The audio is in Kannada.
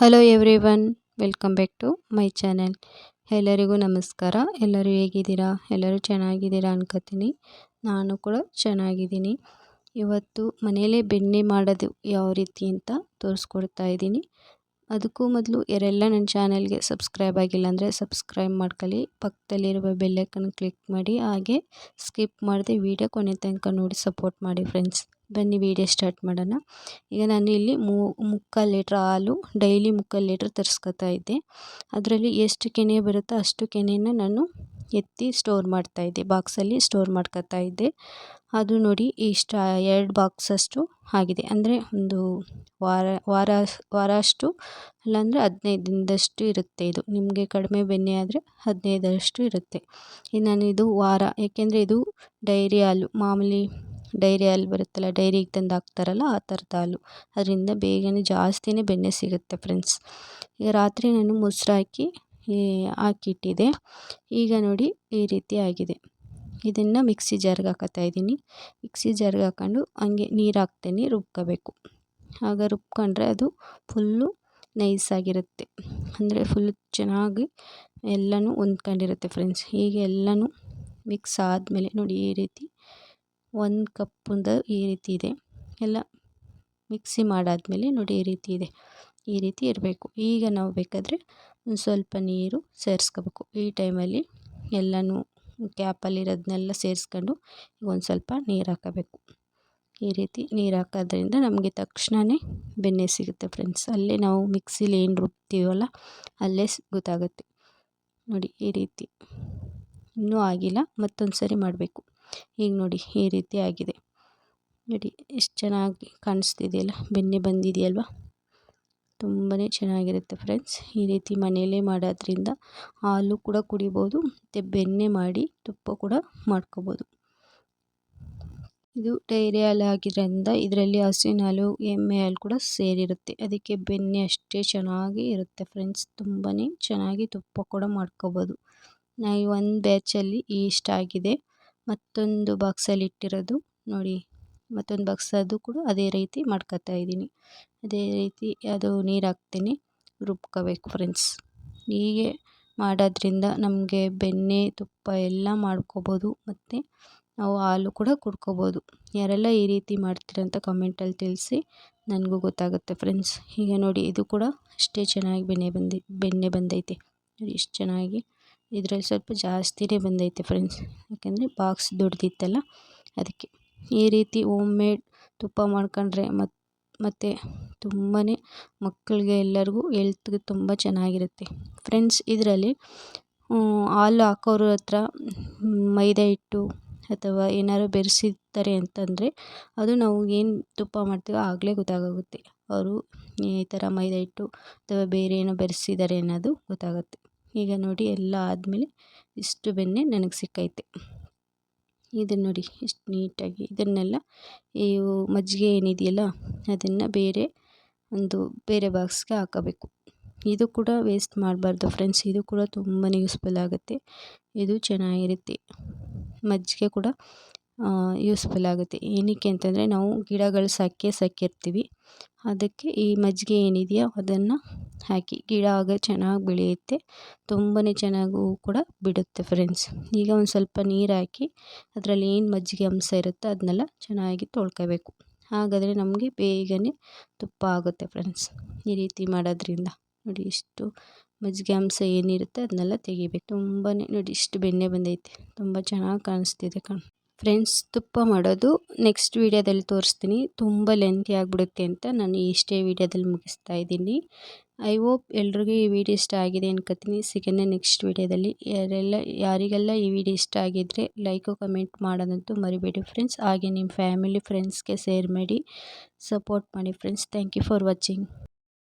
Hello everyone welcome back to my channel ಎಲ್ಲರಿಗೂ ನಮಸ್ಕಾರ. ಎಲ್ಲರೂ ಹೇಗಿದ್ದೀರಾ? ಎಲ್ಲರೂ ಚೆನ್ನಾಗಿದ್ದೀರಾ ಅನ್ಕೋತೀನಿ. ನಾನು ಕೂಡ ಚೆನ್ನಾಗಿದ್ದೀನಿ. ಇವತ್ತು ಮನೆಯಲ್ಲೇ ಬೆಣ್ಣೆ ಮಾಡೋದು ಯಾವ ರೀತಿ ಅಂತ ತೋರಿಸ್ಕೊಡ್ತಾ ಇದ್ದೀನಿ. ಅದಕ್ಕೂ ಮೊದಲು ಯಾರೆಲ್ಲ ನನ್ನ ಚಾನೆಲ್ಗೆ ಸಬ್ಸ್ಕ್ರೈಬ್ ಆಗಿಲ್ಲ ಅಂದರೆ ಸಬ್ಸ್ಕ್ರೈಬ್ ಮಾಡ್ಕೊಳ್ಳಿ. ಪಕ್ಕದಲ್ಲಿರುವ ಬೆಲ್ಲೈಕನ್ ಕ್ಲಿಕ್ ಮಾಡಿ. ಹಾಗೆ ಸ್ಕಿಪ್ ಮಾಡದೆ ವಿಡಿಯೋ ಕೊನೆ ತನಕ ನೋಡಿ ಸಪೋರ್ಟ್ ಮಾಡಿ ಫ್ರೆಂಡ್ಸ್ ಬನ್ನಿ ವೀಡಿಯೋ ಸ್ಟಾರ್ಟ್ ಮಾಡೋಣ. ಈಗ ನಾನು ಇಲ್ಲಿ ಮುಕ್ಕಾಲು ಲೀಟ್ರ್ ಹಾಲು ಡೈಲಿ ಮುಕ್ಕಾಲು ಲೀಟ್ರ್ ತರಿಸ್ಕೊತಾ ಇದ್ದೆ. ಅದರಲ್ಲಿ ಎಷ್ಟು ಕೆನೆ ಬರುತ್ತೋ ಅಷ್ಟು ಕೆನೆನ ನಾನು ಎತ್ತಿ ಸ್ಟೋರ್ ಮಾಡ್ತಾ ಇದ್ದೆ. ಬಾಕ್ಸಲ್ಲಿ ಸ್ಟೋರ್ ಮಾಡ್ಕೊತಾ ಇದ್ದೆ. ಅದು ನೋಡಿ ಇಷ್ಟ, ಎರಡು ಬಾಕ್ಸಷ್ಟು ಆಗಿದೆ. ಅಂದರೆ ಒಂದು ವಾರ ವಾರ ವಾರ ಅಷ್ಟು ಇಲ್ಲಾಂದರೆ ಹದಿನೈದು ದಿನದಷ್ಟು ಇರುತ್ತೆ ಇದು. ನಿಮಗೆ ಕಡಿಮೆ ಬೆಣ್ಣೆ ಆದರೆ ಹದಿನೈದರಷ್ಟು ಇರುತ್ತೆ. ಇನ್ನು ಇದು ವಾರ ಏಕೆಂದರೆ ಇದು ಡೈರಿ ಹಾಲು. ಮಾಮೂಲಿ ಡೈರಿ ಹಾಲು ಬರುತ್ತಲ್ಲ, ಡೈರಿಗೆ ತಂದು ಹಾಕ್ತಾರಲ್ಲ ಆ ಥರದ ಹಾಲು. ಅದರಿಂದ ಬೇಗನೆ ಜಾಸ್ತಿನೇ ಬೆಣ್ಣೆ ಸಿಗುತ್ತೆ ಫ್ರೆಂಡ್ಸ್ ಈಗ ರಾತ್ರಿ ನಾನು ಮೊಸರು ಹಾಕಿ ಹಾಕಿಟ್ಟಿದ್ದೆ ಈಗ ನೋಡಿ ಈ ರೀತಿ ಆಗಿದೆ. ಇದನ್ನು ಮಿಕ್ಸಿ ಜಾರ್ಗೆ ಹಾಕತ್ತಾ ಇದ್ದೀನಿ. ಮಿಕ್ಸಿ ಜಾರ್ಗೆ ಹಾಕ್ಕೊಂಡು ಹಂಗೆ ನೀರು ಹಾಕ್ತೇನೆ, ರುಬ್ಕೋಬೇಕು. ಆಗ ರುಬ್ಕೊಂಡ್ರೆ ಅದು ಫುಲ್ಲು ನೈಸಾಗಿರುತ್ತೆ ಅಂದರೆ ಫುಲ್ ಚೆನ್ನಾಗಿ ಎಲ್ಲನೂ ಹೊಂದ್ಕೊಂಡಿರುತ್ತೆ ಫ್ರೆಂಡ್ಸ್ ಹೀಗೆ ಎಲ್ಲನೂ ಮಿಕ್ಸ್ ಆದಮೇಲೆ ನೋಡಿ ಈ ರೀತಿ ಒಂದು ಕಪ್ಪಿಂದ ಈ ರೀತಿ ಇದೆ. ಎಲ್ಲ ಮಿಕ್ಸಿ ಮಾಡಾದಮೇಲೆ ನೋಡಿ ಈ ರೀತಿ ಇದೆ. ಈ ರೀತಿ ಇರಬೇಕು. ಈಗ ನಾವು ಬೇಕಾದರೆ ಒಂದು ಸ್ವಲ್ಪ ನೀರು ಸೇರಿಸ್ಕೋಬೇಕು. ಈ ಟೈಮಲ್ಲಿ ಎಲ್ಲನೂ ಕ್ಯಾಪಲ್ಲಿರೋದನ್ನೆಲ್ಲ ಸೇರಿಸ್ಕೊಂಡು ಒಂದು ಸ್ವಲ್ಪ ನೀರು ಹಾಕಬೇಕು. ಈ ರೀತಿ ನೀರು ಹಾಕೋದ್ರಿಂದ ನಮಗೆ ತಕ್ಷಣವೇ ಬೆಣ್ಣೆ ಸಿಗುತ್ತೆ ಫ್ರೆಂಡ್ಸ್ ಅಲ್ಲೇ ನಾವು ಮಿಕ್ಸಿಲಿ ಏನು ರುಬ್ತೀವಲ್ಲ ಅಲ್ಲೇ ಗೊತ್ತಾಗುತ್ತೆ. ನೋಡಿ ಈ ರೀತಿ. ಇನ್ನೂ ಆಗಿಲ್ಲ ಮತ್ತೊಂದು ಸರಿ ಮಾಡಬೇಕು. ಈಗ ನೋಡಿ ಈ ರೀತಿ ಆಗಿದೆ. ನೋಡಿ ಎಷ್ಟು ಚೆನ್ನಾಗಿ ಕಾಣಿಸ್ತಿದೆಯಲ್ಲ? ಬೆಣ್ಣೆ ಬಂದಿದೆಯಲ್ವ? ತುಂಬಾ ಚೆನ್ನಾಗಿರುತ್ತೆ ಫ್ರೆಂಡ್ಸ್. ಈ ರೀತಿ ಮನೆಯಲ್ಲೇ ಮಾಡೋದ್ರಿಂದ ಹಾಲು ಕೂಡ ಕುಡಿಬೋದು, ಮತ್ತು ಬೆಣ್ಣೆ ಮಾಡಿ ತುಪ್ಪ ಕೂಡ ಮಾಡ್ಕೋಬೋದು. ಇದು ಡೈರಿ ಹಾಲು ಆಗಿರೋದ್ರಿಂದ ಇದರಲ್ಲಿ ಹಸುವಿನ ಹಾಲು, ಎಮ್ಮೆ ಹಾಲು ಕೂಡ ಸೇರಿರುತ್ತೆ. ಅದಕ್ಕೆ ಬೆಣ್ಣೆ ಅಷ್ಟೇ ಚೆನ್ನಾಗಿ ಇರುತ್ತೆ ಫ್ರೆಂಡ್ಸ್. ತುಂಬಾ ಚೆನ್ನಾಗಿ ತುಪ್ಪ ಕೂಡ ಮಾಡ್ಕೋಬೋದು. ನಾವು ಒಂದು ಬ್ಯಾಚಲ್ಲಿ ಇಷ್ಟಾಗಿದೆ ಮತ್ತೊಂದು ಬಾಕ್ಸಲ್ಲಿ ಇಟ್ಟಿರೋದು ನೋಡಿ. ಮತ್ತೊಂದು ಬಾಕ್ಸ್ ಅದು ಕೂಡ ಅದೇ ರೀತಿ ಮಾಡ್ಕೊತಾ ಇದ್ದೀನಿ. ಅದೇ ರೀತಿ ಅದು ನೀರು ಹಾಕ್ತೀನಿ. ರುಬ್ಕೋಬೇಕು ಫ್ರೆಂಡ್ಸ್ ಹೀಗೆ ಮಾಡೋದ್ರಿಂದ ನಮಗೆ ಬೆಣ್ಣೆ, ತುಪ್ಪ ಎಲ್ಲ ಮಾಡ್ಕೋಬೋದು. ಮತ್ತು ನಾವು ಹಾಲು ಕೂಡ ಕುಡ್ಕೋಬೋದು. ಯಾರೆಲ್ಲ ಈ ರೀತಿ ಮಾಡ್ತೀರಂತ ಕಮೆಂಟಲ್ಲಿ ತಿಳಿಸಿ ನನಗೂ ಗೊತ್ತಾಗುತ್ತೆ ಫ್ರೆಂಡ್ಸ್ ಹೀಗೆ ನೋಡಿ, ಇದು ಕೂಡ ಅಷ್ಟೇ ಚೆನ್ನಾಗಿ ಬೆಣ್ಣೆ ಬಂದಿ, ಬೆಣ್ಣೆ ಬಂದೈತೆ. ಎಷ್ಟು ಚೆನ್ನಾಗಿ ಇದರಲ್ಲಿ ಸ್ವಲ್ಪ ಜಾಸ್ತಿನೇ ಬಂದೈತೆ ಫ್ರೆಂಡ್ಸ್. ಯಾಕೆಂದರೆ ಬಾಕ್ಸ್ ದೊಡ್ಡದಿತ್ತಲ್ಲ, ಅದಕ್ಕೆ ಈ ರೀತಿ ಓಮ್ ಮೇಡ್ ತುಪ್ಪ ಮಾಡ್ಕೊಂಡ್ರೆ ಮತ್ತು ಮತ್ತು ತುಂಬಾ ಮಕ್ಕಳಿಗೆ ಎಲ್ಲರಿಗೂ ಹೆಲ್ತ್ಗೆ ತುಂಬ ಚೆನ್ನಾಗಿರುತ್ತೆ. ಫ್ರೆಂಡ್ಸ್, ಇದರಲ್ಲಿ ಹಾಲು ಹಾಕೋರ ಹತ್ರ ಮೈದಾ ಹಿಟ್ಟು ಅಥವಾ ಏನಾದ್ರು ಬೆರೆಸಿರ್ತಾರೆ ಅಂತಂದರೆ ಅದು ನಾವು ಏನು ತುಪ್ಪ ಮಾಡ್ತೀವೋ ಆಗಲೇ ಗೊತ್ತಾಗುತ್ತೆ ಅವರು ಈ ಥರ ಮೈದಾ ಹಿಟ್ಟು ಅಥವಾ ಬೇರೆ ಏನೋ ಬೆರೆಸಿದ್ದಾರೆ ಅನ್ನೋದು ಗೊತ್ತಾಗುತ್ತೆ. ಈಗ ನೋಡಿ ಎಲ್ಲ ಆದಮೇಲೆ ಇಷ್ಟು ಬೆಣ್ಣೆ ನನಗೆ ಸಿಕ್ಕೈತೆ. ಇದನ್ನು ನೋಡಿ ಇಷ್ಟು ನೀಟಾಗಿ ಇದನ್ನೆಲ್ಲ ಈ ಮಜ್ಜಿಗೆ ಏನಿದೆಯಲ್ಲ ಅದನ್ನು ಬೇರೆ ಒಂದು ಬೇರೆ ಬಾಕ್ಸ್ಗೆ ಹಾಕಬೇಕು. ಇದು ಕೂಡ ವೇಸ್ಟ್ ಮಾಡಬಾರ್ದು ಫ್ರೆಂಡ್ಸ್ ಇದು ಕೂಡ ತುಂಬಾ ಯೂಸ್ಫುಲ್ ಆಗುತ್ತೆ. ಇದು ಚೆನ್ನಾಗಿರುತ್ತೆ. ಮಜ್ಜಿಗೆ ಕೂಡ ಯೂಸ್ಫುಲ್ ಆಗುತ್ತೆ. ಏನಕ್ಕೆ ಅಂತಂದರೆ ನಾವು ಗಿಡಗಳು ಸಾಕೇ ಸಾಕಿರ್ತೀವಿ ಅದಕ್ಕೆ ಈ ಮಜ್ಜಿಗೆ ಏನಿದೆಯೋ ಅದನ್ನು ಹಾಕಿ ಗಿಡ ಆಗ ಚೆನ್ನಾಗಿ ಬೆಳೆಯುತ್ತೆ. ತುಂಬಾ ಚೆನ್ನಾಗಿ ಕೂಡ ಬಿಡುತ್ತೆ ಫ್ರೆಂಡ್ಸ್ ಈಗ ಒಂದು ಸ್ವಲ್ಪ ನೀರು ಹಾಕಿ ಅದರಲ್ಲಿ ಏನು ಮಜ್ಜಿಗೆ ಅಂಶ ಇರುತ್ತೋ ಅದನ್ನೆಲ್ಲ ಚೆನ್ನಾಗಿ ತೊಳ್ಕೋಬೇಕು. ಹಾಗಾದರೆ ನಮಗೆ ಬೇಗನೆ ತುಪ್ಪ ಆಗುತ್ತೆ ಫ್ರೆಂಡ್ಸ್ ಈ ರೀತಿ ಮಾಡೋದ್ರಿಂದ ನೋಡಿ ಇಷ್ಟು ಮಜ್ಜಿಗೆ ಅಂಶ ಏನಿರುತ್ತೆ ಅದನ್ನೆಲ್ಲ ತೆಗಿಬೇಕು. ತುಂಬಾ ನೋಡಿ ಇಷ್ಟು ಬೆಣ್ಣೆ ಬಂದೈತೆ. ತುಂಬ ಚೆನ್ನಾಗಿ ಕಾಣಿಸ್ತಿದೆ ಕಣ್. ಫ್ರೆಂಡ್ಸ್ ತುಪ್ಪ ಮಾಡೋದು ನೆಕ್ಸ್ಟ್ ವೀಡಿಯೋದಲ್ಲಿ ತೋರಿಸ್ತೀನಿ. ತುಂಬ ಲೆಂತಿ ಆಗಿಬಿಡುತ್ತೆ ಅಂತ ನಾನು ಇಷ್ಟೇ ವೀಡಿಯೋದಲ್ಲಿ ಮುಗಿಸ್ತಾ ಇದ್ದೀನಿ. ಐ ಹೋಪ್ ಎಲ್ರಿಗೂ ಈ ವಿಡಿಯೋ ಇಷ್ಟ ಆಗಿದೆ ಅನ್ಕೋತೀನಿ. ಸಿಗೋಣ ನೆಕ್ಸ್ಟ್ ವೀಡಿಯೋದಲ್ಲಿ ಯಾರೆಲ್ಲ, ಯಾರಿಗೆಲ್ಲ ಈ ವಿಡಿಯೋ ಇಷ್ಟ ಆಗಿದ್ದರೆ ಲೈಕು ಕಮೆಂಟ್ ಮಾಡೋದಂತೂ ಮರಿಬೇಡಿ ಫ್ರೆಂಡ್ಸ್ ಹಾಗೆ ನಿಮ್ಮ ಫ್ಯಾಮಿಲಿ ಫ್ರೆಂಡ್ಸ್ಗೆ ಶೇರ್ ಮಾಡಿ ಸಪೋರ್ಟ್ ಮಾಡಿ friends thank you for watching